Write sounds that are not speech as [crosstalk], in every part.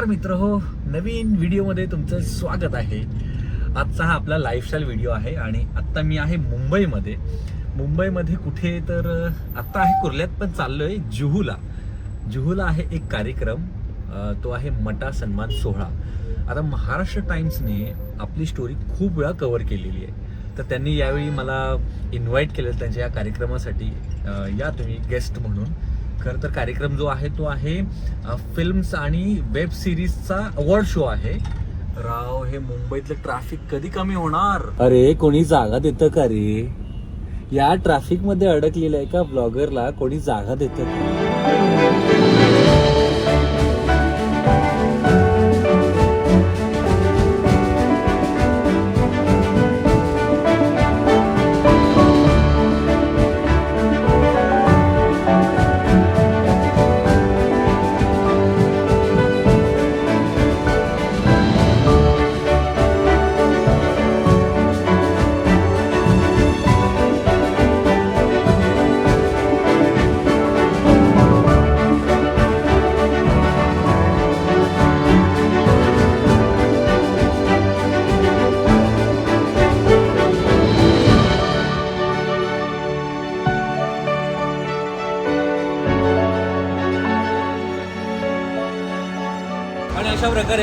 नमस्कार मित्र हो नवीन व्हिडिओमध्ये तुमचं स्वागत आहे. आजचा हा आपला लाईफस्टाईल व्हिडिओ आहे आणि आत्ता मी आहे मुंबईमध्ये. मुंबईमध्ये कुठे तर आत्ता आहे कुर्ल्यात पण चाललोय जुहूला. जुहूला आहे एक कार्यक्रम तो आहे मटा सन्मान सोहळा. आता महाराष्ट्र टाइम्सने आपली स्टोरी खूप वेळा कव्हर केलेली आहे. तर त्यांनी यावेळी मला इन्व्हाइट केलं त्यांच्या या कार्यक्रमासाठी. या तुम्ही गेस्ट म्हणून. खरं तर कार्यक्रम जो आहे तो आहे फिल्म्स आणि वेब सिरीजचा अवॉर्ड शो आहे. राव हे मुंबईतलं ट्रॅफिक कधी कमी होणार? अरे कोणी जागा देतं का रे? या ट्रॅफिकमध्ये अडकलेल्या एका ब्लॉगरला कोणी जागा देतं का?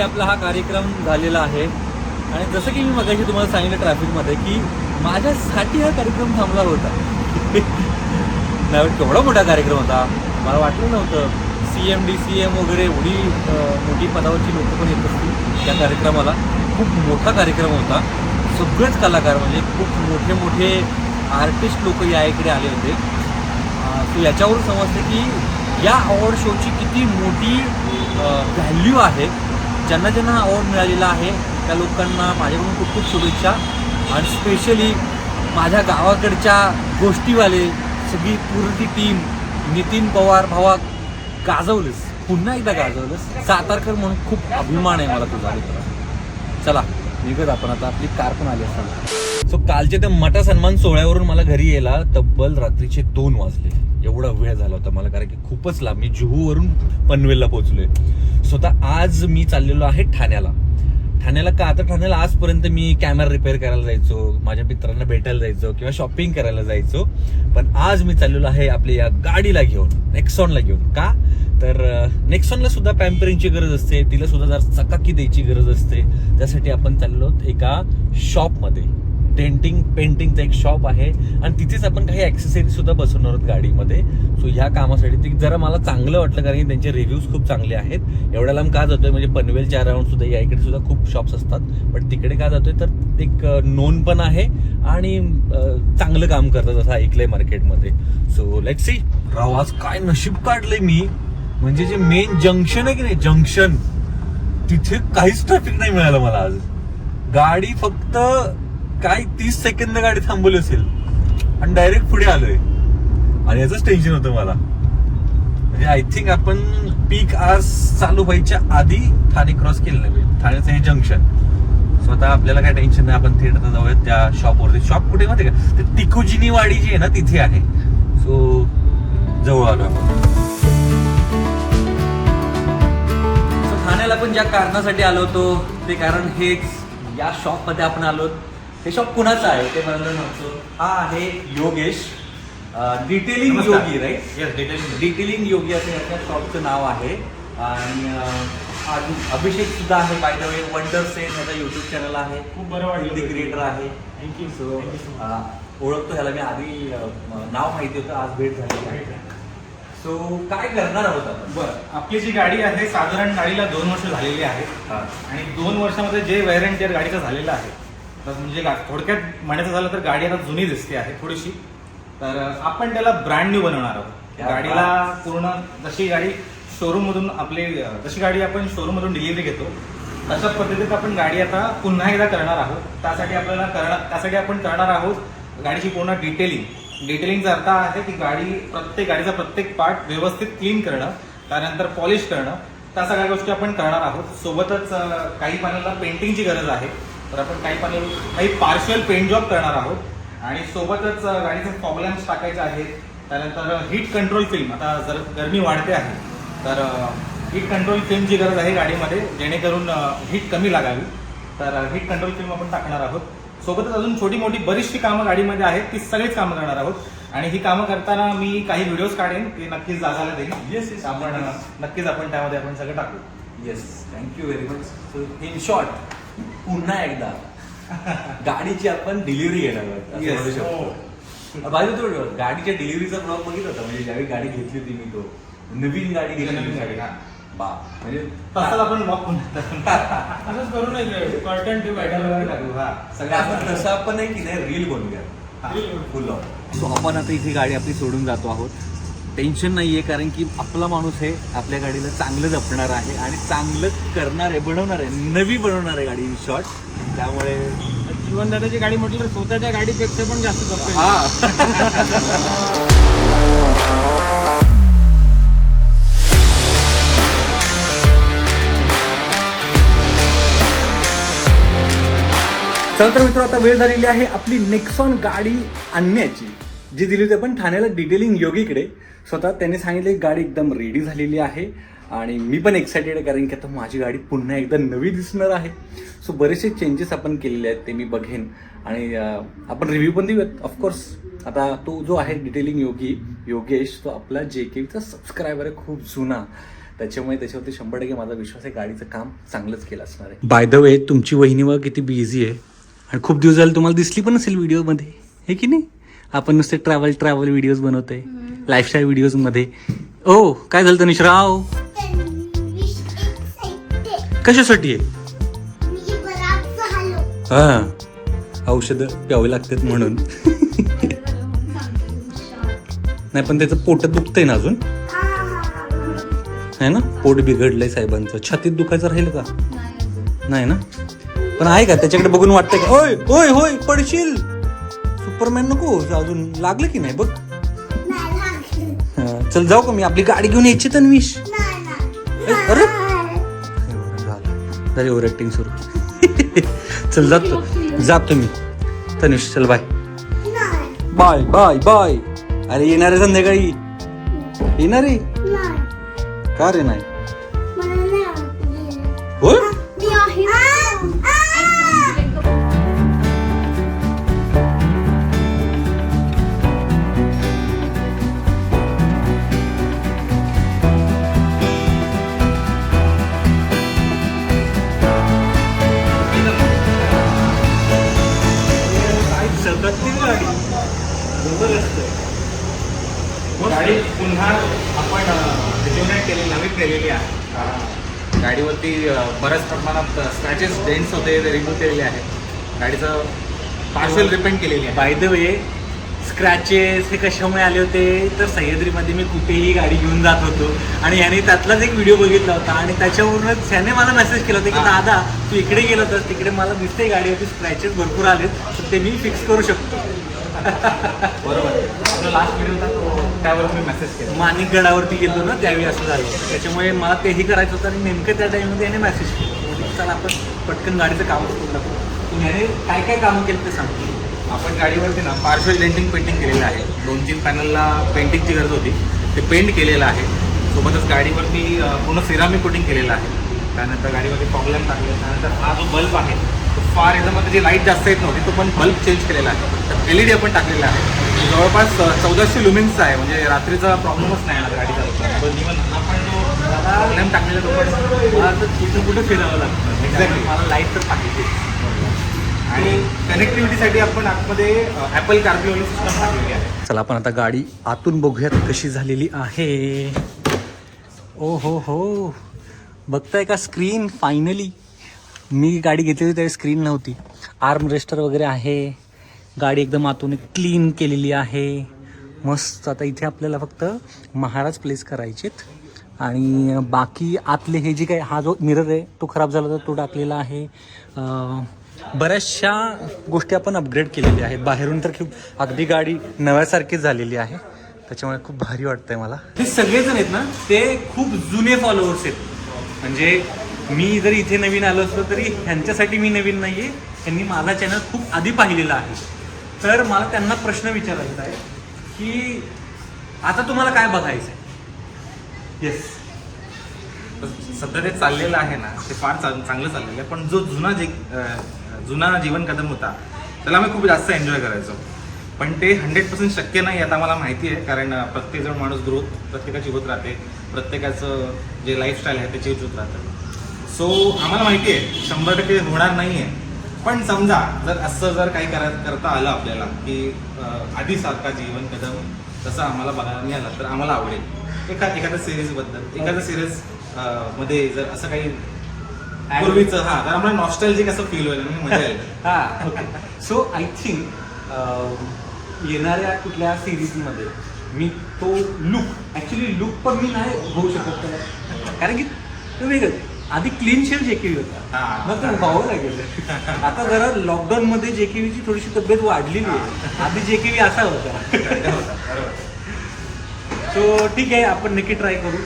आपला हा कार्यक्रम झालेला आहे. आणि जसं की मी मगाशी तुम्हाला सांगितलं ट्रॅफिकमध्ये की माझ्यासाठी हा कार्यक्रम थांबला होता. [laughs] नाही केवढा मोठा कार्यक्रम होता. मला वाटलं नव्हतं. C M D C M वगैरे एवढी मोठी पदावरची लोक पण येत असतील त्या कार्यक्रमाला. खूप मोठा कार्यक्रम होता. सगळेच कलाकार म्हणजे खूप मोठे मोठे आर्टिस्ट लोक या इकडे आले होते. सो याच्यावरून समजते की या अवॉर्ड शोची किती मोठी व्हॅल्यू आहे. ज्यांना ज्यांना अवॉर्ड मिळालेला आहे त्या लोकांना माझ्याकडून खूप खूप शुभेच्छा. आणि स्पेशली माझ्या गावाकडच्या गोष्टीवाले सगळी पूर्ती टीम नितीन पवार भावा गाजवलंस. पुन्हा एकदा गाजवलंस. सातारकर म्हणून खूप अभिमान आहे मला तुझा मित्र. चला निघत आपण आता. आपली कार पण आली असताना सो कालचे ते मटा सन्मान सोहळ्यावरून मला घरी यायला तब्बल रात्रीचे दोन वाजले. एवढा वेळ झाला होता मला कारण की खूपच लांब. मी जुहूवरून पनवेलला पोहोचलोय. स्वतः आज मी चाललेलो आहे ठाण्याला. ठाण्याला का? आता ठाण्याला आजपर्यंत मी कॅमेरा रिपेअर करायला जायचो माझ्या मित्रांना भेटायला जायचो किंवा शॉपिंग करायला जायचो. पण आज मी चाललेलो आहे आपल्या या गाडीला घेऊन नेक्सॉनला घेऊन. का? तर नेक्सॉनला सुद्धा पॅम्परिंगची गरज असते. तिला सुद्धा जर चकाकी द्यायची गरज असते. त्यासाठी आपण चाललो एका शॉपमध्ये डेंटिंग पेंटिंगचं एक शॉप आहे. आणि तिथेच आपण काही ऍक्सेसरीज सुद्धा बसवणार आहोत गाडीमध्ये. सो ह्या कामासाठी ते जरा मला चांगलं वाटलं कारण की त्यांचे रिव्ह्यूज खूप चांगले आहेत. एवढ्या लांब का जातोय? म्हणजे पनवेलच्या अराउंड सुद्धा या इकडे सुद्धा खूप शॉप्स असतात. पण तिकडे का जातोय? तर एक नोन पण आहे आणि चांगलं काम करतात असं ऐकलंय मार्केटमध्ये सो लेट सी राव आज काय नशीब काढलंय मी? म्हणजे जे मेन जंक्शन आहे की नाही? जंक्शन तिथे काहीच ट्रॅफिक नाही मिळालं मला आज. गाडी फक्त काय तीस सेकंद गाडी थांबवली असेल आणि डायरेक्ट पुढे आलोय. आणि याच टेन्शन होतं मला. म्हणजे आय थिंक आपण पीक आज चालू व्हायच्या आधी ठाणे क्रॉस केलं नाही ठाण्याचं हे जंक्शन स्वतः आपल्याला काय टेन्शन नाही आपण थिएटरला जाऊयात त्या शॉपवरती शॉप कुठे माहिती का? ते तिकोजिनी वाडी जी आहे ना तिथे आहे. सो जवळ आलो आपण. ठाण्याला पण ज्या कारणासाठी आलो होतो ते कारण हेच. या शॉपमध्ये आपण आलो हे शॉप कुणाचं आहे? ते मला नव्हतं हा आहे योगेश. डिटेलिंग नमस्कार. Yogi right Yes, detailing. Detailing Yogi असं याच्या शॉपचं नाव आहे. आणि अं, अजून अभिषेक सुद्धा आहे by the way wonder Sen याचा युट्यूब चॅनल आहे. खूप बरं वाटलं. क्रिएटर आहे. थँक्यू सो ओळखतो ह्याला. मी आधी अं, म- नाव माहिती होतं आज भेट झाली. आहे सो काय करणार आहोत आपण? बरं आपली जी गाडी आहे साधारण गाडीला दोन वर्ष झालेली आहेत हा. आणि दोन वर्षामध्ये जे वेअरंट टिअर गाडीचं झालेलं आहे तर म्हणजे थोडक्यात म्हणायचं झालं तर गाडी आता जुनी दिसते आहे थोडीशी. तर आपण त्याला ब्रँड न्यू बनवणार आहोत. गाडीला पूर्ण जशी गाडी शोरूम मधून आपली जशी गाडी आपण शोरूम मधून डिलिव्हरी घेतो तशा पद्धतीत आपण गाडी आता पुन्हा एकदा करणार आहोत. त्यासाठी आपल्याला करणार त्यासाठी आपण करणार आहोत गाडीची पूर्ण डिटेलिंग डिटेलिंगचा अर्थ आहे की गाडी प्रत्येक गाडीचा प्रत्येक पार्ट व्यवस्थित क्लीन करणं त्यानंतर पॉलिश करणं त्या सगळ्या गोष्टी आपण करणार आहोत. सोबतच काही पॅनलला पेंटिंगची गरज आहे. तर आपण काही पॅनल काही पार्शियल पेंट जॉब करणार आहोत. आणि सोबतच गाडीचे प्रॉब्लेम्स टाकायचे आहेत. त्यानंतर हीट कंट्रोल फिल्म आता जर गरमी वाढते आहे तर हीट कंट्रोल फिल्मची गरज आहे गाडीमध्ये जेणेकरून हीट कमी लागावी. तर हीट कंट्रोल फिल्म आपण टाकणार आहोत. सोबतच अजून छोटी मोठी बरीचशी कामं गाडीमध्ये आहेत ती सगळीच कामं करणार आहोत. आणि ही कामं करताना मी काही व्हिडिओज काढेन ते नक्कीच जागायला देईन. Yes, yes. आपण नक्कीच आपण त्यामध्ये आपण सगळं टाकू. Yes thank you very much so in short पुन्हा एकदा. गाडीची आपण डिलिव्हरी घेणार आहोत. म्हणू शकतो. बाजू तो गाडीच्या डिलिव्हरीचा ब्लॉग बघितला होता. म्हणजे ज्यावेळी गाडी घेतली होती मी तो. नवीन गाडी घेतली नवीन. गाडी, हा. बा म्हणजे तसाच आपण ब्लॉग असंच करू नये कॉन्टेंट टाकू हा. सगळं आपण तसं आपण नाही की नाही रील बनवूया. हा. फुल सो आपण आता इथे गाडी आपली सोडून जातो आहोत. टेन्शन नाहीये कारण की आपला माणूस हे आपल्या गाडीला चांगलं जपणार आहे आणि चांगलं करणार आहे बनवणार आहे नवी बनवणार आहे गाडी इन शॉर्ट त्यामुळे जीवन दादाची गाडी म्हटलं तर स्वतःच्या गाडीपेक्षा पण जास्त जपते. हा. चला तर मित्र आता वेळ झालेली आहे आपली नेक्सॉन गाडी आणण्याची जी दिली होती आपण ठाण्याला डिटेलिंग योगीकडे. स्वतः त्यांनी सांगितले गाडी एकदम रेडी झालेली आहे आणि मी पण एक्सायटेड आहे कारण की आता माझी गाडी पुन्हा एकदा नवी दिसणार आहे. सो बरेचसे चेंजेस आपण केलेले आहेत ते मी बघेन. आणि आपण रिव्ह्यू पण देऊयात ऑफकोर्स आता तो जो आहे डिटेलिंग योगी योगेश तो आपला जे केचा सबस्क्रायबर आहे खूप जुना. त्याच्यामुळे त्याच्यावरती शंभर टक्के माझा विश्वास आहे गाडीचं काम चांगलंच केलं असणार आहे. बाय द वे तुमची वहिनी किती बिझी आहे. आणि खूप दिवस झाले तुम्हाला दिसली पण असेल व्हिडिओमध्ये हे की नाही? आपण नुसते ट्रॅव्हल ट्रॅव्हल व्हिडिओज बनवतोय. लाईफस्टाईल व्हिडिओजमध्ये ओ काय झालं तनिष? राव. कशासाठी आहे? हा. औषधं प्यावे लागतात म्हणून. नाही पण त्याचं पोटात दुखतंय ना अजून? आहे ना? पोट बिघडलंय साहेबांचं. छातीत दुखायचं राहील का? नाही ना? पण आहे का? त्याच्याकडे बघून वाटतंय का? ओय ओय होय पडशील. सुपरमॅन नको अजून लागलं की नाही? बघ. हा, चल जाऊ का मी? आपली गाडी घेऊन यायची तन्विश. अरे. झालं झाली ओव्हर ऍक्टिंग सुरू. [laughs] चल जातो. जातो मी. तनिष चल बाय. Bye bye bye. अरे येणार आहे संध्याकाळी. येणार? आहे का रे नाही? स्क्रॅचेस डेंट्स होते ते रिमूव्ह केलेले आहेत. गाडीचं पार्शल रिपेंट केलेली आहे. बाय द वे स्क्रॅचेस हे कशामुळे आले होते? तर सह्याद्रीमध्ये मी कुठेही गाडी घेऊन जात होतो. आणि याने त्यातलाच एक व्हिडिओ बघितला होता. आणि त्याच्यावरूनच त्याने मला मेसेज केला होता की. दादा तू इकडे गेला होतास. तिकडे मला दिसते गाडीवरती स्क्रॅचेस भरपूर आलेत. तर ते मी फिक्स करू शकतो. [laughs] बरोबर. लास्ट व्हिडिओ होता त्यावर मी मेसेज केला. माणिक गडावरती गेलो ना त्यावेळी असं झालं होतं. त्याच्यामुळे मला तेही करायचं होतं आणि नेमकं त्या टाईममध्ये याने मेसेज केला. चला आपण पटकन गाडीचं काम करून टाकू पण काय काय कामं केलं ते सांगतो आपण गाडीवरती ना पार्शल डेंटिंग पेंटिंग केलेलं आहे. दोन तीन पॅनलला पेंटिंगची गरज होती. ते पेंट केलेलं आहे. सोबतच गाडीवरती पूर्ण सिरामिक कोटिंग केलेलं आहे. त्यानंतर गाडीवरती प्रॉब्लेम टाकले त्यानंतर हा जो बल्ब आहे तो फार याच्यामध्ये जी लाइट जास्त येत नव्हती तो पण बल्ब चेंज केलेला आहे. तर एल ई डी आपण टाकलेला आहे. जवळपास चौदाशे लुमिन्सचा आहे. म्हणजे रात्रीचा प्रॉब्लेमच नाही आला गाडीचा. पण इव्हन आपण जो प्रॉब्लेम टाकलेला तो पण. मला तर कुठं कुठं फिरावं लागतं. मला लाइट तर पाहिजे आणि कनेक्टिव्हिटीसाठी आपण आतमध्ये ॲपल कार्प्ले सिस्टम टाकलेली आहे. चला आपण आता गाडी आतून बघूयात कशी झालेली आहे. ओ हो. हो बघताय का स्क्रीन फायनली मी गाडी घेतली होती त्यावेळी स्क्रीन नव्हती. आर्म रेस्टर वगैरे आहे. गाडी एकदम आतून क्लीन केलेली आहे. मस्त. आता इथे आपल्याला फक्त महाराज प्लेस करायचेत. आणि बाकी आतले हे जे काही हा जो मिरर आहे तो खराब झाला तर तो टाकलेला आहे. बऱ्याचशा गोष्टी आपण अपग्रेड केलेल्या आहेत. बाहेरून तर खूप अगदी गाडी नव्यासारखीच झालेली आहे. त्याच्यामुळे खूप भारी वाटतंय मला. हे सगळेजण आहेत ना ते खूप जुने फॉलोअर्स आहेत. म्हणजे मी जर इथे नवीन आलो असलो तरी ह्यांच्यासाठी मी नवीन नाही आहे त्यांनी माझा चॅनल खूप आधी पाहिलेला आहे. तर मला त्यांना प्रश्न विचारायचा आहे की आता तुम्हाला काय बघायचं आहे येस सध्या ते चाललेलं आहे ना ते फार चांग- चांगलं चाललेलं आहे. पण जो जुना जे जुना जीवन कदम होता त्याला आम्ही खूप जास्त एन्जॉय करायचो. पण ते हंड्रेड पर्सेंट शक्य नाही आता मला माहिती आहे. कारण प्रत्येकजण माणूस ग्रोथ प्रत्येकाची होत राहते. प्रत्येकाचं जे लाईफस्टाईल आहे ते चेंज होत राहतं. सो आम्हाला माहिती आहे शंभर टक्के होणार नाही आहे पण समजा जर असं जर काही करा करता आलं आपल्याला की आधीसारखा जीवन कदम तसं आम्हाला बघायला मिळालं तर आम्हाला आवडेल. एका एखाद्या सिरीजबद्दल एखाद्या सिरीजमध्ये जर असं काही पूर्वीचं हा तर आम्हाला नॉस्टॅल्जिक असं फील होईल आणि मजा येईल हा ओके सो आय थिंक येणाऱ्या कुठल्या सिरीजमध्ये मी तो लुक ऍक्च्युली लुक पण मी नाही होऊ शकत त्याला. कारण की तो वेगळं. आधी क्लीन शेव जेकेवी होता. हा. मग तो भाऊ लागेल आता जरा लॉकडाऊन मध्ये जेकेवीची थोडीशी तब्येत वाढलेली आहे. आधी जेकेवी असा होता. [laughs] बरोबर. सो ठीक आहे आपण नक्की ट्राय करू.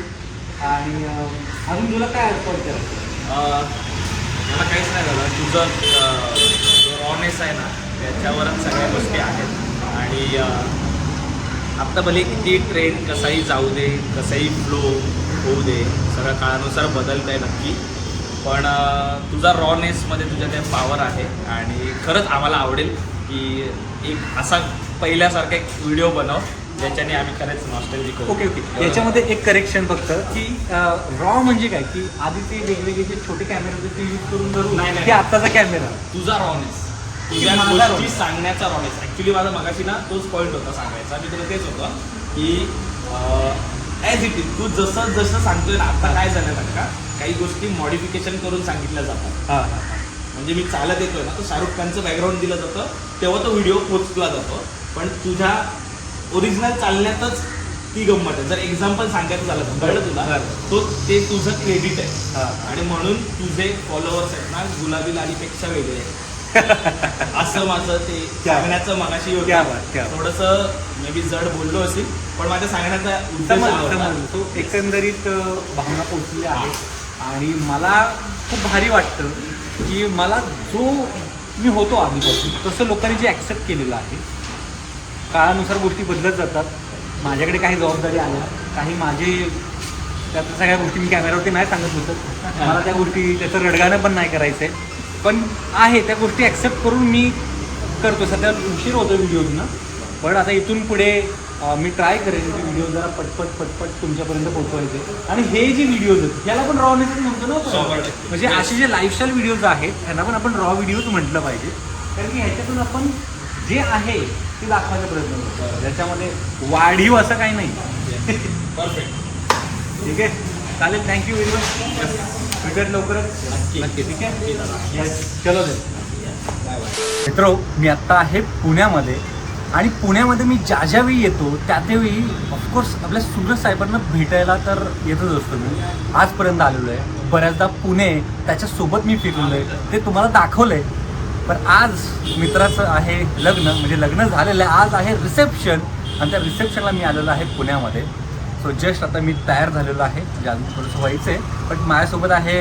आणि अजून तुला काय ऍड करायचं? मला काहीच नाही झालं. तुझं ऑनेस जो रॉनेस आहे ना त्याच्यावरच सगळ्या गोष्टी आहेत. आणि आत्ता भले किती ट्रेन कसाही जाऊ दे कसाही फ्लो होऊ दे सगळं काळानुसार बदलत आहे नक्की. पण तुझा रॉनेसमध्ये तुझ्या त्या पॉवर आहे. आणि खरंच आम्हाला आवडेल की एक असा पहिल्यासारखा एक व्हिडिओ बनव ज्याच्याने आम्ही खरंच नॉस्टॅल्जिक होऊ ओके ओके. याच्यामध्ये एक करेक्शन फक्त की रॉ म्हणजे काय? की आधी ते वेगवेगळे जे छोटे कॅमेरे होते ते यूज करून धरून नाही, नाही. की आत्ताचा कॅमेरा तुझा रॉनेस तुझ्या माझा गोष्टी rawness. सांगण्याचा रॉनेस ऍक्च्युली माझा मगाशी ना तोच पॉईंट होता सांगायचा. मी तुला तेच होतं की ॲज इट इज तू जसं जसं सांगतोय ना आता काय झालं ना का? काही गोष्टी मॉडिफिकेशन करून सांगितल्या जातात. हां हां म्हणजे मी चालत येतोय ना तर शाहरुख खानचं बॅकग्राऊंड दिलं जातं तेव्हा तो व्हिडिओ पोचला जातो. पण तुझ्या ओरिजिनल चालण्यातच ती गंमत आहे. जर एक्झाम्पल सांगायचं झालं तर कळलं तुला. तो ते तुझं क्रेडिट आहे. हां. आणि म्हणून तुझे फॉलोअर्स आहेत ना गुलाबी लालीपेक्षा वेगळे आहेत. [laughs] असं माझं ते सांगण्याचं बात. थोडस मे बी जड बोललो असेल पण माझ्या सांगण्याचा उद्देश. समजलं तो एकंदरीत भावना पोचलेल्या आहेत आणि मला खूप भारी वाटतं की मला जो मी होतो आधीपासून तसं लोकांनी जे ॲक्सेप्ट केलेलं आहे काळानुसार गोष्टी बदलत जातात. माझ्याकडे काही जबाबदारी आल्या काही माझे त्यात सगळ्या गोष्टी मी कॅमेऱ्यावरती नाही सांगत होतं. मला त्या गोष्टी त्याचं रडगाणं पण नाही करायचं आहे पण आहे त्या गोष्टी ॲक्सेप्ट करून मी करतो सध्या उशीर होतो व्हिडिओजनं पण आता इथून पुढे मी ट्राय करेन की व्हिडिओ जरा पटपट पटपट तुमच्यापर्यंत पोहोचवायचे. आणि हे जे व्हिडिओज आहेत याला पण रॉ म्हणतो ना. म्हणजे असे जे लाईफस्टाईल व्हिडिओज आहेत त्यांना पण आपण रॉ व्हिडिओज म्हटलं पाहिजे. कारण की ह्याच्यातून आपण जे आहे ते दाखवायचा प्रयत्न करतो. ज्याच्यामध्ये वाढीव असं काही नाही. परफेक्ट ठीक आहे? चालेल थँक्यू व्हेरी मच भेटत लवकरच. नक्की. ठीक आहे. येस चलो दे मित्र मी आत्ता आहे पुण्यामध्ये आणि पुण्यामध्ये मी ज्या ज्यावेळी येतो त्या त्यावेळी ऑफकोर्स आपल्या सूरज साहेबांना भेटायला तर येतच असतो मी. आजपर्यंत आलेलो आहे. बऱ्याचदा पुणे त्याच्यासोबत मी फिरलेलो आहे. ते तुम्हाला दाखवलं आहे पण आज मित्राचं आहे लग्न म्हणजे लग्न झालेलं आहे. आज आहे रिसेप्शन. आणि त्या रिसेप्शनला मी आलेलो आहे पुण्यामध्ये. सो जस्ट आता मी तयार झालेलो आहे. म्हणजे अजून थोडंसं व्हायचं आहे पण माझ्यासोबत आहे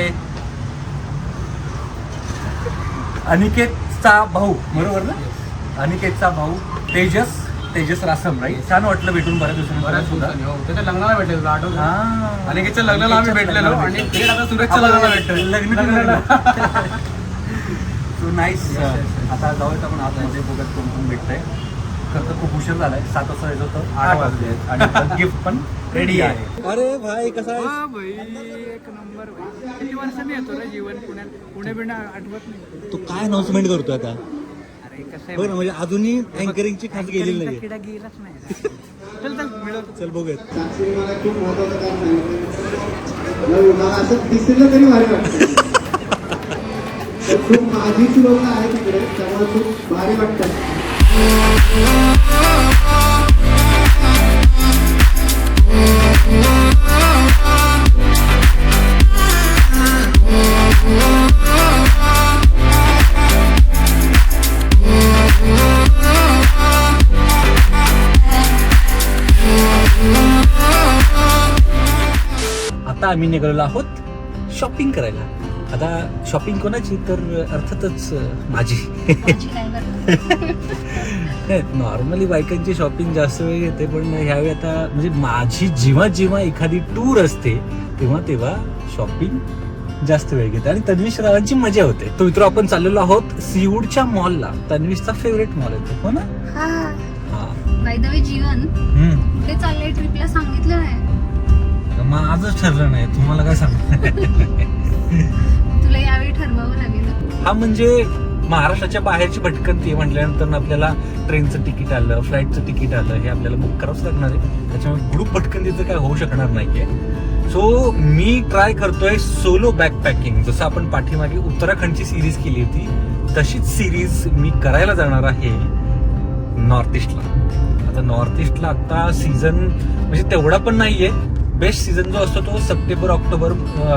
अनिकेतचा भाऊ. बरोबर ना? अनिकेतचा भाऊ तेजस. तेजस रासम राईट छान वाटलं भेटून बऱ्याच दिवसांनी बऱ्याच हो त्याच्या लग्नाला भेटलेलो आठवत. हा. अनिकेतच्या लग्नाला आम्ही भेटलेलो. आणि लग्नाला भेटतोय. लग्न सो नाईस आता जाऊयात आपण. आतमध्ये बघत कोण कोण भेटतंय? खरं तर खूप उशीर झालाय. सात वाजता यायचं होतं आठ वाजले आहेत. आणि गिफ्ट पण रेडी आहे. अरे भाई कसा हा भाई एक नंबर भाई किती वर्षांनी येतो रे जीवन? पुण्यात पुणे बिणे आठवत नाही. तू काय अनाउन्समेंट करतोय आता? अरे कसं बघ ना म्हणजे अजूनही अँकरिंगची खास गेलेली नाही किडा गेलाच नाही चल चल चल बघूयात. साक्षी मला खूप महत्वाचं काम सांगितलं असं दिसलं तरी भारी वाटतं. खूप माझीच लोक आहेत तिकडे त्यामुळे खूप भारी आता आम्ही निघालेलो आहोत शॉपिंग करायला. आता शॉपिंग कोणाची? तर अर्थातच माझी. नॉर्मली [laughs] बायकांची शॉपिंग जास्त वेळ घेते पण ह्यावेळी आता म्हणजे माझी जेव्हा जेव्हा एखादी टूर असते तेव्हा तेव्हा शॉपिंग जास्त वेळ घेते. आणि तन्वीश रावांची मजा होते. तो मित्र आपण चाललेलो आहोत सीवूडच्या मॉलला तन्वीशचा फेवरेट मॉल आहे तो हो ना? बाय द वे जीवन चाललंय ट्रिपला सांगितलं नाही? मग आजच ठरलं नाही तुम्हाला काय सांग [laughs] तुला यावेळी ठरवावं लागेल. हा म्हणजे महाराष्ट्राच्या बाहेरची भटकंती म्हटल्यानंतर आपल्याला ट्रेनचं तिकीट आलं फ्लाईटचं तिकीट आलं हे आपल्याला बुक करावंच लागणार आहे. त्याच्यामुळे ग्रुप भटकंतीचं काय होऊ शकणार नाहीये. सो मी ट्राय करतोय सोलो बॅकपॅकिंग जसं आपण पाठीमागे उत्तराखंडची सिरीज केली होती तशीच सिरीज मी करायला जाणार आहे नॉर्थ ईस्टला आता नॉर्थ ईस्टला आता सीझन म्हणजे तेवढा पण नाहीये बेस्ट सीझन जो असतो तो सप्टेंबर ऑक्टोबर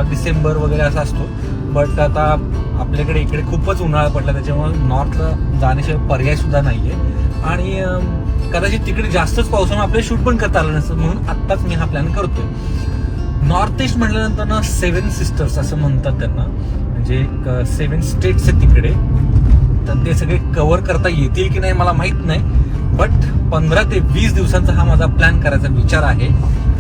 डिसेंबर वगैरे असा असतो. बट आता आपल्याकडे इकडे खूपच उन्हाळा पडला त्याच्यामुळे नॉर्थला जाण्याशिवाय पर्याय सुद्धा आहे आणि कदाचित तिकडे जास्तच पावसामुळे आपल्याला शूट पण करता आलं नसतं म्हणून आत्ताच मी हा प्लॅन करतोय. नॉर्थ ईस्ट म्हटल्यानंतर ना सेवन सिस्टर्स असं म्हणतात त्यांना. म्हणजे सेवन स्टेट्स आहेत तिकडे. तर ते सगळे कव्हर करता येतील की नाही मला माहीत नाही. बट पंधरा ते वीस दिवसांचा हा माझा प्लॅन करायचा विचार आहे.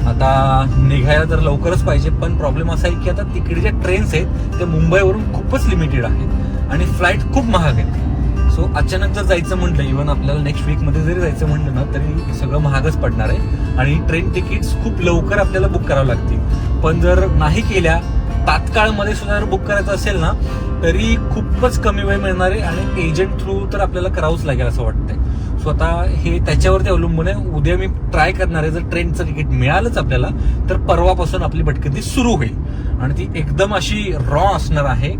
आता निघायला तर लवकरच पाहिजे पण प्रॉब्लेम असा आहे की आता तिकडे ज्या ट्रेन्स आहेत ते मुंबईवरून खूपच लिमिटेड आहेत. आणि फ्लाईट खूप महाग आहेत. सो अचानक जर जायचं म्हटलं इव्हन आपल्याला नेक्स्ट वीकमध्ये जरी जायचं म्हटलं ना तरी सगळं महागच पडणार आहे. आणि ट्रेन तिकीट्स खूप लवकर आपल्याला बुक करावं लागतील. पण जर नाही केल्या तात्काळमध्ये सुद्धा जर बुक करायचं असेल ना तरी खूपच कमी वेळ मिळणार आहे आणि एजंट थ्रू तर आपल्याला करावंच लागेल असं वाटतंय. सो आता हे त्याच्यावरती अवलंबून आहे. उद्या मी ट्राय करणार आहे. जर ट्रेनचं तिकीट मिळालंच आपल्याला तर परवापासून आपली भटकंती सुरू होईल. आणि ती एकदम अशी रॉ असणार आहे.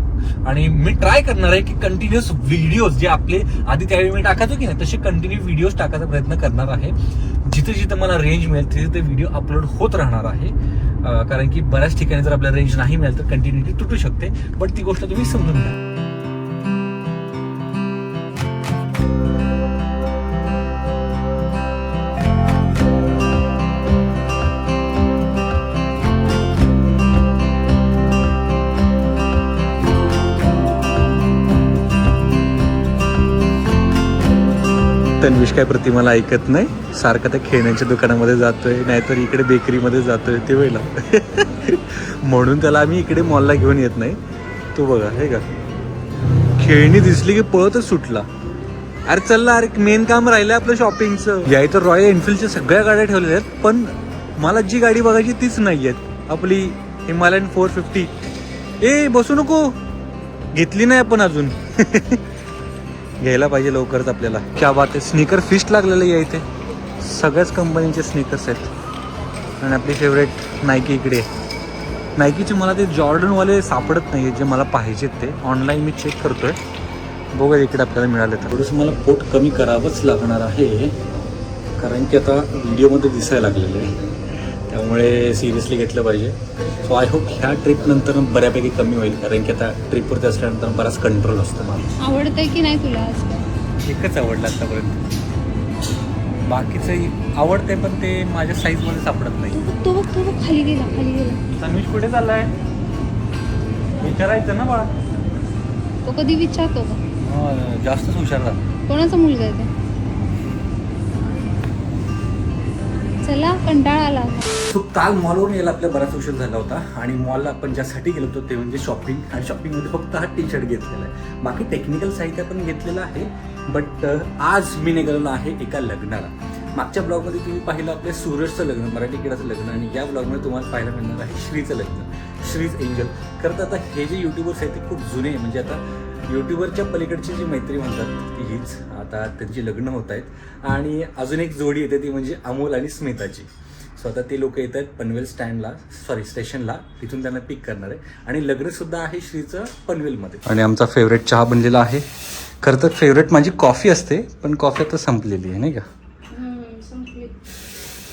आणि मी ट्राय करणार आहे की कंटिन्युअस व्हिडिओज जे आपले आधी त्यावेळी मी टाकायचो की नाही तसे कंटिन्यू व्हिडिओज टाकायचा प्रयत्न करणार आहे. जिथे जिथे मला रेंज मिळेल तिथे ते व्हिडिओ अपलोड होत राहणार आहे. कारण की बऱ्याच ठिकाणी जर आपल्याला रेंज नाही मिळेल तर कंटिन्युटी तुटू शकते. बट ती गोष्ट तुम्ही समजून घ्या. तन्विश काय प्रतिमाला ऐकत नाही. सारखं त्या खेळण्याच्या दुकानामध्ये जातोय नाहीतर इकडे बेकरीमध्ये जातोय ते वेळेला [laughs] म्हणून त्याला आम्ही इकडे मॉलला घेऊन येत नाही. तू बघा हे का? खेळणी दिसली की पळतच सुटला. अरे चल अरे मेन काम राहिलं आपलं शॉपिंगचं याय तर रॉयल एनफिल्डच्या सगळ्या गाड्या ठेवलेल्या आहेत पण मला जी गाडी बघायची तीच नाही आहेत आपली हिमालयन फोर फिफ्टी ए बसू नको. घेतली नाही आपण अजून. [laughs] घ्यायला पाहिजे लवकरच आपल्याला. क्या बात आहे. स्निकर फिस्ट लागलेलं आहे इथे. सगळ्याच कंपनीचे स्निकर्स आहेत. आणि आपली फेवरेट नायकी इकडे आहे. नायकीचे मला ते जॉर्डनवाले सापडत नाही जे मला पाहिजेत ते. ऑनलाईन मी चेक करतोय. बघा इकडे आपल्याला मिळाले तर. थोडंसं मला पोट कमी करावंच लागणार आहे. कारण की आता व्हिडिओमध्ये दिसायला लागलेलं आहे. त्यामुळे सिरियसली घेतलं पाहिजे. सो आय होप ह्या ट्रिपनंतर बऱ्यापैकी कमी होईल कारण की आता ट्रिपवरती असल्यानंतर बराच कंट्रोल असतो मला आवडतंय की नाही तुला एकच आवडलं आतापर्यंत. बाकीचं आवडते पण ते माझ्या साईजमध्ये सापडत नाही. तो बघ तो बघ खाली गेला खाली गेला. तन्वीश कुठे चाललाय? विचारायचं ना बाळा. तो कधी विचारतो का हा, जास्तच हुशार झाला. कोणाचा मुलगा आहे चला कंटाळा आला. सो काल मॉलवरून यायला आपल्या बराच उशीर झाला होता आणि मॉलला आपण ज्यासाठी गेलो होतो ते म्हणजे शॉपिंग आणि शॉपिंगमध्ये फक्त हा टी शर्ट घेतलेला आहे. बाकी टेक्निकल साहित्य पण घेतलेलं आहे बट आज मी निघालेलो आहे एका लग्नाला. मागच्या ब्लॉगमध्ये तुम्ही पाहिलं आपल्या सूरजचं लग्न मराठी किडाचं लग्न आणि या ब्लॉगमध्ये तुम्हाला पाहायला मिळणार आहे श्रीचं लग्न श्रीज एंजल. खरं तर आता हे जे युट्यूबर्स आहेत ते खूप जुने आहे म्हणजे आता युट्यूबरच्या पलीकडची जी मैत्री म्हणतात ती हीच आता त्यांची लग्न होत आहेत. आणि अजून एक जोडी येते ती म्हणजे अमोल आणि स्मिताची. सो आता ते लोक येत आहेत पनवेल स्टँडला सॉरी स्टेशनला. तिथून त्यांना पिक करणार आहे. आणि लग्न सुद्धा आहे श्रीचं पनवेलमध्ये. आणि आमचा फेवरेट चहा बनलेला आहे. खरं तर फेवरेट माझी कॉफी असते पण कॉफी आता संपलेली आहे नाही का? संपली.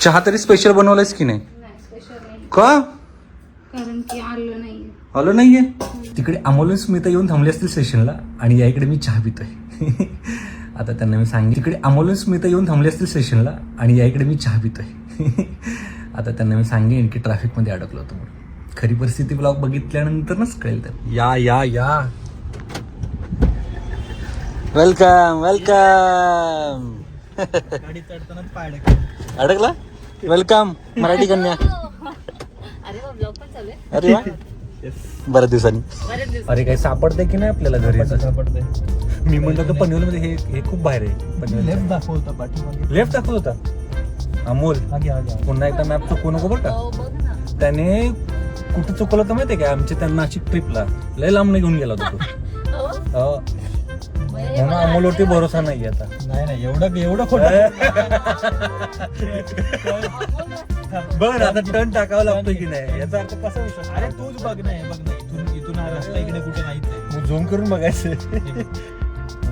चहा तरी स्पेशल बनवलायस की नाही? नाही स्पेशल नाही. का? कारण की आलं नाही आलो नाहीये. तिकडे अमोल स्मिता येऊन थांबले असतील स्टेशनला आणि या इकडे मी चहा पितोय. [laughs] आता त्यांना मी सांगितलं तिकडे अमोल स्मिता येऊन थांबले असतील स्टेशनला आणि या इकडे मी चहा पितोय. [laughs] आता त्यांना मी सांगेन की ट्रॅफिकमध्ये अडकलो होतो म्हणून. खरी परिस्थिती ब्लॉग बघितल्यानंतरच कळेल तर. या या या. वेलकम वेलकम अडकला. वेलकम मराठी कन्या. अरे वा ब्लॉग पण चालू आहे. अरे वा. बऱ्याच दिवसांनी. अरे काही सापडते की नाही आपल्याला घरी? सापडते मी म्हणतो तर पनवेल मध्ये हे हे खूप बाहेर आहे पनवेल लेफ्ट दाखवता पाठीमागे. लेफ्ट दाखवत होता? अमोल पुन्हा एकदा मॅप चुकवू नको बरं का? हो त्याने कुठे चुकवलं तर माहितीये का? आमच्या त्या नाशिक ट्रिपला लय लांब घेऊन गेला होता तो. हो? हो. म्हणजे हे म्हणून मला अमोलवरती भरोसा नाही आता. नाही नाही एवढं एवढं खोटं [laughs] बघ ना आता टर्न टाकावा लागतोय की नाही? याचा अर्थ कसा विश्वास अरे तूच बघ नाही बघ नाही इथून इथून हा रस्ता इकडे कुठे नाहीच आहे झोन करून बघायचं. [laughs]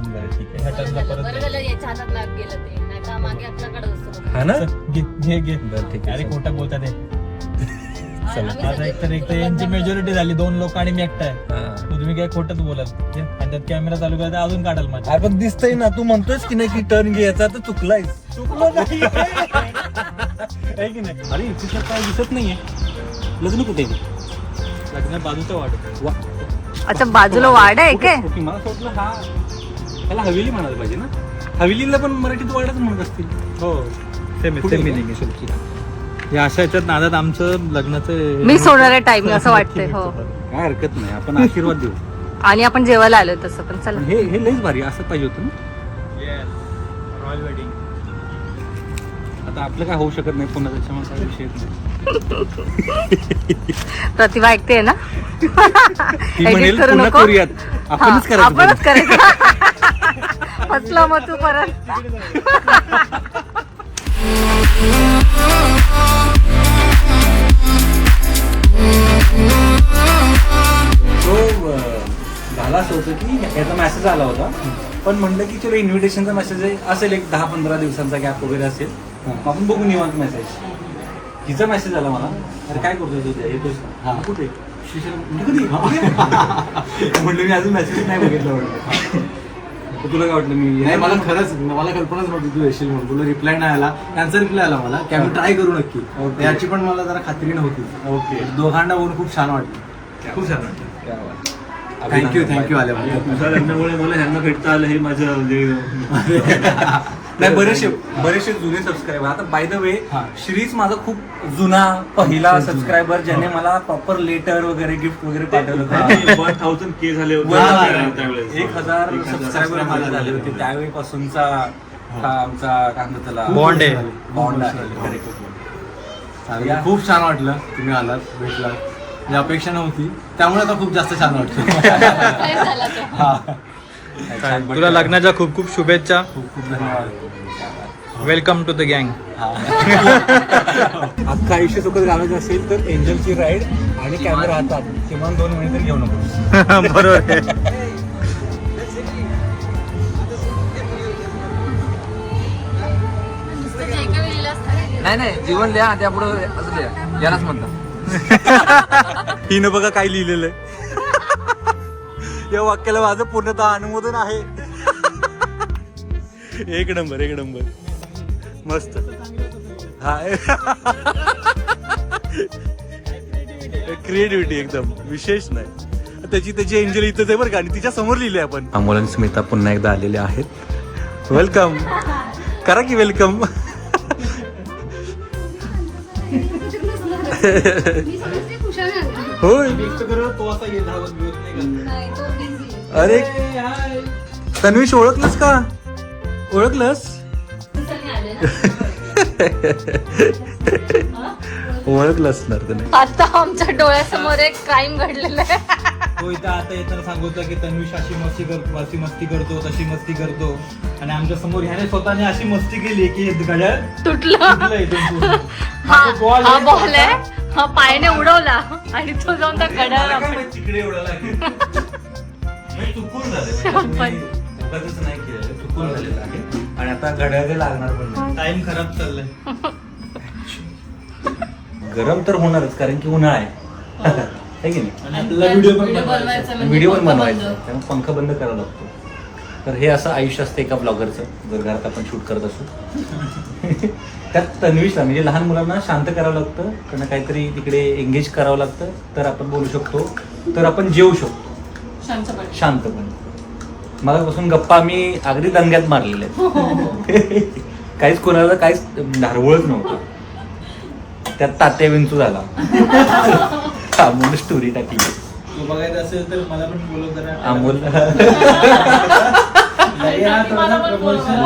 बरं ठीक आहे. ह्या बरं टर्नला झालं परत बरं झालं याच्या हातात लाग गेलं ते. नाही का मागे आपल्याकडे असतं हा ना? घे घे घे. बरं ठीक अरे आहे खोटं बोलतात हे. चला. आम्ही आता एक तर एक तर यांची मेजॉरिटी झाली दोन लोक आणि मी एकटा आहे. हा. मग तुम्ही काय खोटंच बोलाल? घे. आणि त्यात कॅमेरा चालू करायचा अजून काढाल माझ्या. अरे पण दिसतंय ना तू म्हणतोयस की नाही की टर्न घ्यायचा तर चुकलाय चुकलो नाही. [laughs] आहे की नाही? अरे इथे काय दिसत नाहीये. लग्न कुठे आहे? लग्न बाजूचं वाटत वा. अच्छा बाजूला वाड आहे काय? ओके, मला असं वाटलं हा त्याला हवेली म्हणायला पाहिजे ना. हवेलीला पण मराठीत वाडच म्हणत असतील. हो सेम सेम आहे? मिनिंग आहे. या अशा याच्यात नादात आमचं लग्नाचं मी सोडणार आहे टाइमिंग असं वाटतंय हो. काय हरकत नाही आपण आशीर्वाद देऊ. आणि आपण जेवायला आलो तसं पण चला. पण हे हे लईच भारी असं पाहिजे होतं ना? रॉयल वेडिंग आता आपलं काय होऊ शकत नाही पुन्हा त्याच्यामुळे काय विषयच नाही. [laughs] प्रतिभा ऐकते ना? ती म्हणेल एडिट करू पुन्हा नको. करूयात. आपणच हा, करायचं आपणच करायचं. [laughs] फसला मग तू परत. तो अं, झाला असं होतं की याचा मेसेज आला होता. पण म्हणलं की चलो इन्व्हिटेशनचा मेसेज आहे. असेल एक दहा पंधरा दिवसांचा गॅप वगैरे असेल. मग आपण बघू निवांत मेसेज हिचा मेसेज आला मला. अरे काय करतोय तू? ते? येतोयस का? कुठे? कधी? [laughs] म्हणलं मी अजून मेसेज नाही बघितलं म्हणलं तुला काय वाटलं मी नाही मला खरंच मला कल्पनाच नव्हती तू येशील म्हणून. तुला रिप्लाय नाही आला. त्यांचा रिप्लाय आला मला की आम्ही ट्राय करू नक्की. याची पण मला जरा खात्री नव्हती. ओके. दोघांना बघून खूप छान वाटलं. खूप छान वाटलं थँक्यू थँक्यू आल्याबद्दल तुझ्या लग्नामुळे मला ह्यांना भेटता आलं हे माझं [laughs] नाही बरेचसे बरेचसे जुने सबस्क्रायबर आता बाय द वे हा. श्रीच माझा खूप जुना पहिला सबस्क्रायबर ज्याने मला प्रॉपर लेटर वगैरे गिफ्ट वगैरे पाठवलं होतं. वन थाउजंड के झाले होते त्यावेळेस. एक हजार एक हजार सबस्क्रायबर माझे झाले होते त्यावेळीपासूनचा हा. आमचा काय म्हणतात त्याला? Bond आहे. बॉन्ड आहे. Correct. चालेल. या. खूप छान वाटलं तुम्ही आलात भेटलात. म्हणजे अपेक्षा नव्हती. त्यामुळे आता खूप जास्त छान वाटलं. [laughs] काय झाला तो? छान [laughs] तुला. लग्नाच्या खूप खूप शुभेच्छा. खूप खूप धन्यवाद. वेलकम टू द गँग अख्खं आयुष्य सुखद घालायचं असेल तर एंजलची राईड आणि कॅमेरा हातात. किमान दोन महिने तरी घेऊ नको [laughs] बरोबर. आहे नाही नाही जीवन लिहा त्यापुढे असं लिहा. यालाच म्हणतात. [laughs] हिनं बघा काय लिहिलेलं आहे. [laughs] या वाक्याला माझं पूर्णतः अनुमोदन आहे. एक नंबर एक नंबर. मस्त. हा. क्रिएटिव्हिटी एकदम. विशेष नाही. त्याची त्याची एंजल इथंच आहे बरं का. आणि तिच्या समोर लिहिले आपण. अमोल आणि स्मिता पुन्हा एकदा आलेले आहेत. वेलकम करा की वेलकम. होय. तो असा ये धावत बिवत नाही का? नाही तो busy. अरे तन्वीश ओळखलंस का? ओळखलंस? [laughs] ओळखलं असणार त्याने. आता आमच्या डोळ्यासमोर एक क्राईम घडलेलं आहे. तो इथं आता येताना सांगतो की तन्वीश अशी मस्ती करतो अशी मस्ती करतो तशी मस्ती करतो. आणि आमच्यासमोर ह्याने स्वतःने अशी मस्ती केली की हे घड्याळ तुटलं. तुटलं इथून पूर्ण. हा हा तो ball हा आहे. बॉल आहे. हा पायाने उडवला आणि तो जाऊन त्या तिकडे एवढं लागेल [laughs] म्हणजे चुकून झालं शपथ. उगाचच नाही केलेलं चुकून झालेलं आहे. आणि आता घड्याळ लागणार पण नाही. टाइम खराब चाललाय. गरम तर होणारच कारण की उन्हाळा आहे. [laughs] है. की नाही? आणि आपल्याला व्हिडिओ पण व्हिडिओ बनवायचा. बनवायचा म्हणजे व्हिडिओ पण पंखा बनवायचा. बंद. त्यामुळे पंखा बंद करावा लागतो. तर हे असं आयुष्य असतं एका ब्लॉगरचं जर घरात आपण शूट करत असू. [laughs] त्यात तन्वीशला म्हणजे लहान मुलांना शांत करावं लागतं त्यांना काहीतरी तिकडे एंगेज करावं लागतं. तर आपण बोलू शकतो. तर आपण जेवू शकतो. शांतपणे. मगापासून गप्पा आम्ही अगदी दंग्यात मारलेले आहेत. [laughs] काहीच कोणाला काहीच धारवळच नव्हतं. त्यात तात्या विंचू झाला. [laughs] अमोल स्टोरी टाकली. तू बघायचं असेल तर मला पण बोलव जरा. अमोल. [laughs]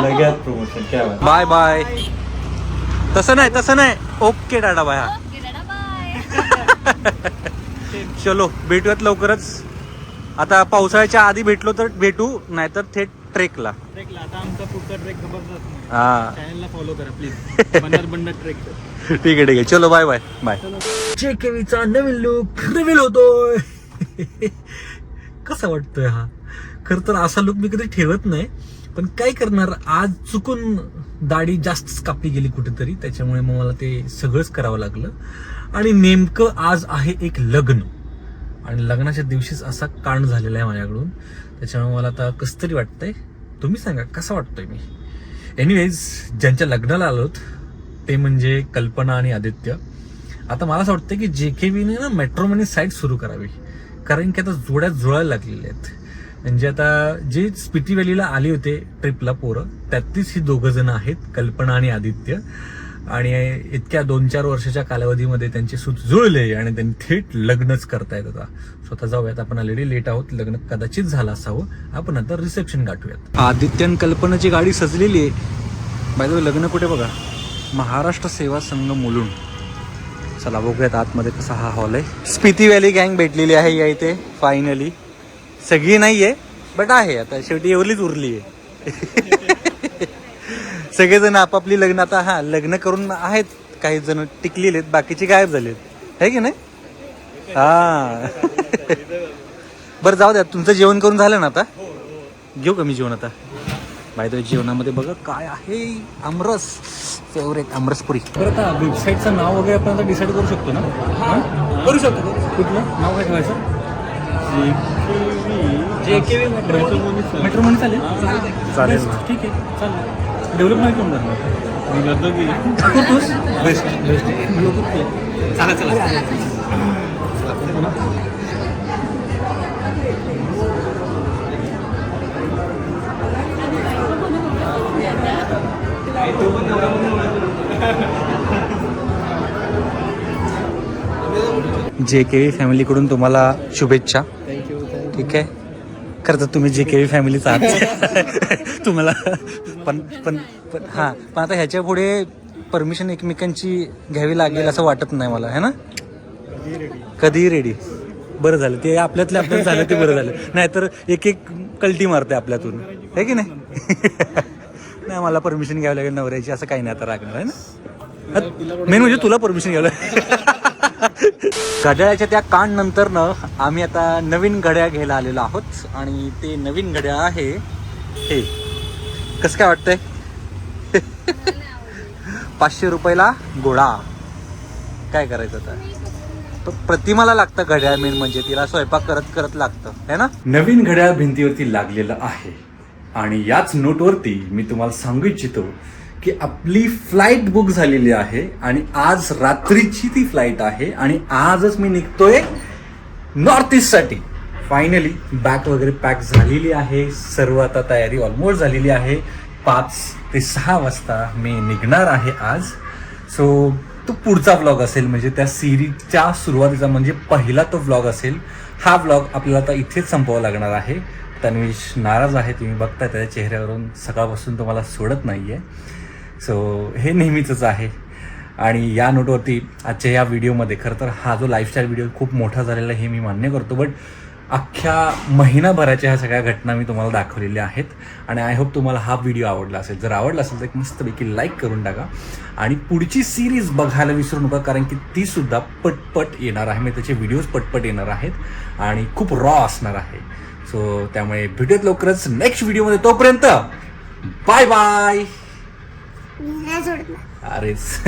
लगेच प्रमोशन क्या बाय बाय. तसं नाही तसं नाही. ओके टाटा बाय हा. चलो भेटूयात लवकरच. आता पावसाळ्याच्या आधी भेटलो तर भेटू नाहीतर थेट ट्रेकला. ट्रेकला. आता आमचा पुढचा ट्रेक जबरदस्त हा. चॅनलला फॉलो करा प्लीज बंदर बंदर ट्रेक. [laughs] ठीक आहे ठीक आहे. चलो बाय बाय बाय जे केवीचा नवीन लुक रिव्हील होतोय. [laughs] कसा वाटतोय हा? खर तर असा लुक मी कधी ठेवत नाही पण काय करणार आज चुकून दाढी जास्तच कापली गेली कुठेतरी त्याच्यामुळे मग मला ते सगळंच करावं लागलं. आणि नेमकं आज आहे एक लग्न. आणि लग्नाच्या दिवशीच असा कांड झालेला आहे माझ्याकडून. त्याच्यामुळे मला आता कसं तरी वाटतंय तुम्ही सांगा कसं वाटतोय मी? एनिवेज ज्यांच्या लग्नाला आलोत ते म्हणजे कल्पना आणि आदित्य. आता मला असं वाटतं की जे के बीने ना मेट्रोमनी साईट सुरू करावी. कारण की आता जोड्या जुळायला लागलेल्या आहेत. म्हणजे आता जे स्पिटी व्हॅलीला आले होते ट्रिपला पोरं त्यातलीच ही दोघं जण आहेत कल्पना आणि आदित्य. आणि इतक्या दोन चार वर्षाच्या कालावधीमध्ये त्यांचे सूत जुळले आणि त्यांनी थेट लग्नच करतायत आता स्वतः जाऊयात आपण ऑलरेडी लेट आहोत लग्न कदाचित झालं असावं. आपण आता रिसेप्शन गाठूयात. आदित्यन कल्पनाची गाडी सजलेली आहे. बाय लग्न कुठे बघा? महाराष्ट्र सेवा संघ मुलुंड. चला बघूयात आतमध्ये कसा हा हॉल आहे. स्पिती व्हॅली गँग भेटलेली आहे या इथे फायनली सगळी नाही आहे बट आहे. आता शेवटी एवढीच उरली आहे [laughs] सगळेजण आपापली लग्न आता हा लग्न करून आहेत काही जण टिकलेले आहेत बाकीचे गायब झालेत आहे की नाही? हा. बरं जाऊ द्या तुमचं जेवण करून झालं ना आता? घेऊ का मी जेवण आता? बाय जेवणामध्ये बघा काय आहे. आमरस फेवरेट आमरसपुरी बरं आता वेबसाईटचं नाव वगैरे आपण आता डिसाईड करू शकतो ना? करू शकतो कुठलं? नाव काय ठेवायचं? जे के व्ही मेट्रो मनी चालेल चालेल ठीक आहे चालेल. डेव्हलपमेंट करून करणार मी करतो की करतोस बेस्ट बेस्ट चला चला. जे के व्ही फॅमिलीकडून तुम्हाला शुभेच्छा. ठीक आहे? खरं तर तुम्ही जे के व्ही फॅमिलीच आहात. [laughs] तुम्हाला पण पण पण हां. पण आता ह्याच्या पुढे परमिशन एकमेकांची घ्यावी लागेल असं वाटत नाही मला है ना? कधीही रेडी बरं झालं. ते आपल्यातलं आपल्यात झालं ते बरं झालं. नाहीतर एक एक कल्टी मारते आपल्यातून. आहे की नाही? [laughs] नाही मला परमिशन घ्यावी लागेल नवऱ्याची असं काही नाही आता रागणार आहे ना? मेन म्हणजे तुला परमिशन घ्यावं लागेल. [laughs] घड्याळाच्या त्या कांड नंतर आम्ही आता नवीन घड्याळ घ्यायला आलेलो आहोत. आणि ते नवीन घड्याळ आहे हे. कसं काय वाटतंय? पाचशे रुपयाला गोळा काय करायचं आता? तो प्रतिमाला लागतं घड्याळ मेन म्हणजे तिला स्वयंपाक करत करत लागतं. है ना? नवीन घड्याळ भिंतीवरती लागलेलं आहे. आणि याच नोटवरती मी तुम्हाला सांगू इच्छितो की आपली फ्लाईट बुक झालेली आहे आणि आज रात्रीची ती फ्लाईट आहे आणि आजच मी निघतोय नॉर्थ ईस्टसाठी फायनली बॅग वगैरे पॅक झालेली आहे. सर्व आता तयारी ऑलमोस्ट झालेली आहे. पाच ते सहा वाजता मी निघणार आहे आज. सो तो पुढचा व्लॉग असेल म्हणजे त्या सिरीजच्या सुरुवातीचा म्हणजे पहिला तो व्लॉग असेल हा व्लॉग आपल्याला आता इथेच संपवावा लागणार आहे. तन्वीश नाराज आहे तुम्ही बघताय त्याच्या चेहऱ्यावरून सकाळपासून तुम्हाला सोडत नाही आहे सो हे नेहमीचंच आहे. आणि या नोटवरती आजच्या या व्हिडिओमध्ये खरं तर हा जो लाईफस्टाईल व्हिडिओ खूप मोठा झालेला हे मी मान्य करतो. बट अख्ख्या महिनाभराच्या ह्या सगळ्या घटना मी तुम्हाला दाखवलेल्या आहेत. आणि आय होप तुम्हाला हा व्हिडिओ आवडला असेल. जर आवडला असेल तर एक मस्तपैकी लाईक करून टाका. आणि पुढची सिरीज बघायला विसरू नका कारण की ती सुद्धा पटपट येणार आहे. म्हणजे त्याचे व्हिडिओज पटपट येणार आहेत. आणि खूप रॉ असणार आहे. सो त्यामुळे भेटूयात लवकरच नेक्स्ट व्हिडिओमध्ये तोपर्यंत बाय बाय अरेच